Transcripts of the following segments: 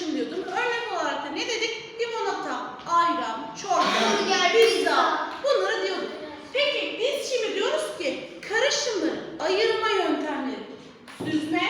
karışım diyordum. Örnek olarak da ne dedik? Limonata, ayran, çorba, pizza bunları diyorduk. Peki biz şimdi diyoruz ki karışımları ayırma yöntemleri. Süzme,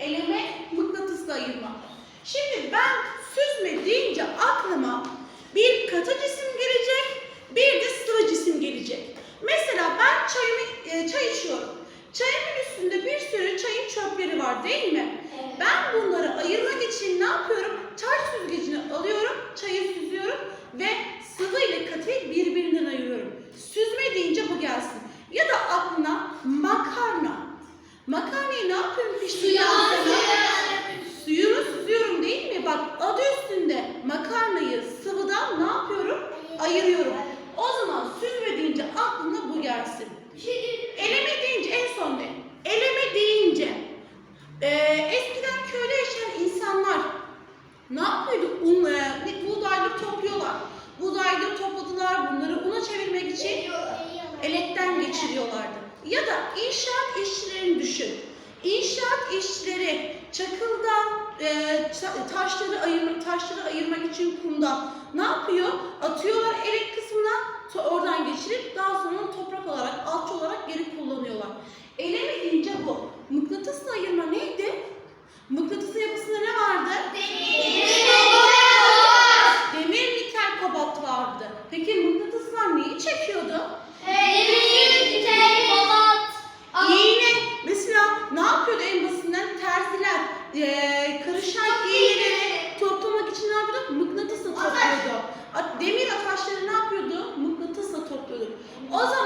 eleme, mıknatısla ayırma. Şimdi ben süzme deyince aklıma bir katı cisim gelecek, bir de sıvı cisim gelecek. Mesela ben çayımı, e, çay içiyorum. Çayımın üstünde bir sürü çayın çöpleri var değil mi? Evet. Ben bunları ayırmak için ne yapıyorum? Çay süzgecini alıyorum, çayı süzüyorum ve sıvı ile katıyı birbirinden ayırıyorum. Süzme deyince bu gelsin. Ya da aklına makarna. Makarnayı ne yapıyorum piştikten sonra? Suyunu süzüyorum değil mi? Bak adı üstünde makarnayı sıvıdan ne yapıyorum? Ayırıyorum. O zaman süzme deyince aklına bu gelsin. Şey. Eleme deyince en son ne? Eleme deyince e, işçileri çakıldan e, ta- taşları ayırmak taşları ayırmak için kumda ne yapıyor? Atıyorlar elek kısmına oradan geçirip daha sonra toprak olarak alçı olarak geri kullanıyorlar. Eleme deyince bu. Mıknatısla ayırma neydi? Mıknatısın yapısında ne vardı? Demir nikel kobalt vardı. Peki mıknatıslar neyi çekiyordu? İğne. Mesela ne yapıyordu en basitinden? Terziler eee karışan iğneleri toplamak için ne yapıyordu? Mıknatısla topluyordu. A- Demir ataşları ne yapıyordu? Mıknatısla topluyordu. O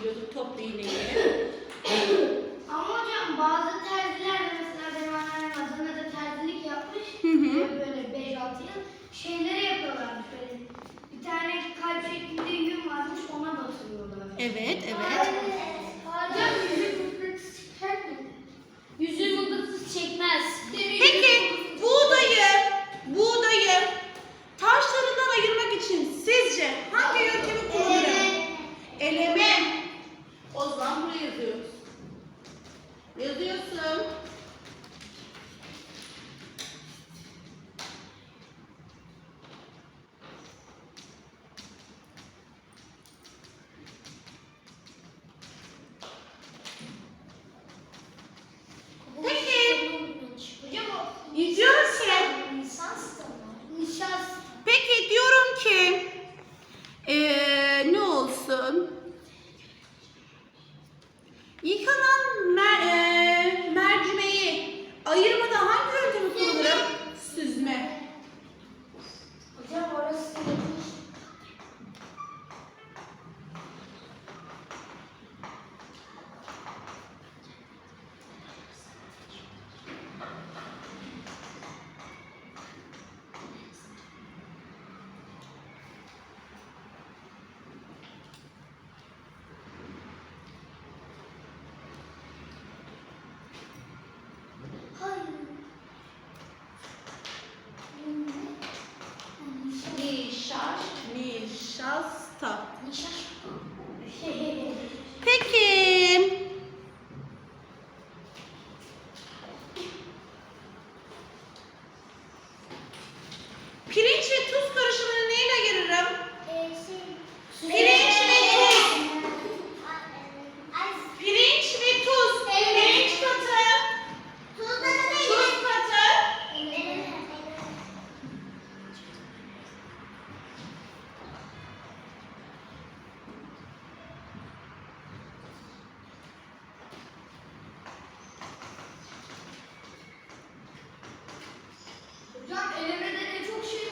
kullanabiliyorduk toplu iğneyi. Ama hocam bazı terziler de mesela benim anneannem Adana'da terzilik yapmış. Hı hı. Böyle 5-6 yıl. Şeyleri yapıyorlarmış böyle. Bir tane kalp şeklinde yün varmış ona batırıyorlar. Evet, Hocam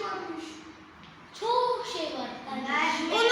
yaşanmış. Çok şey var. Yani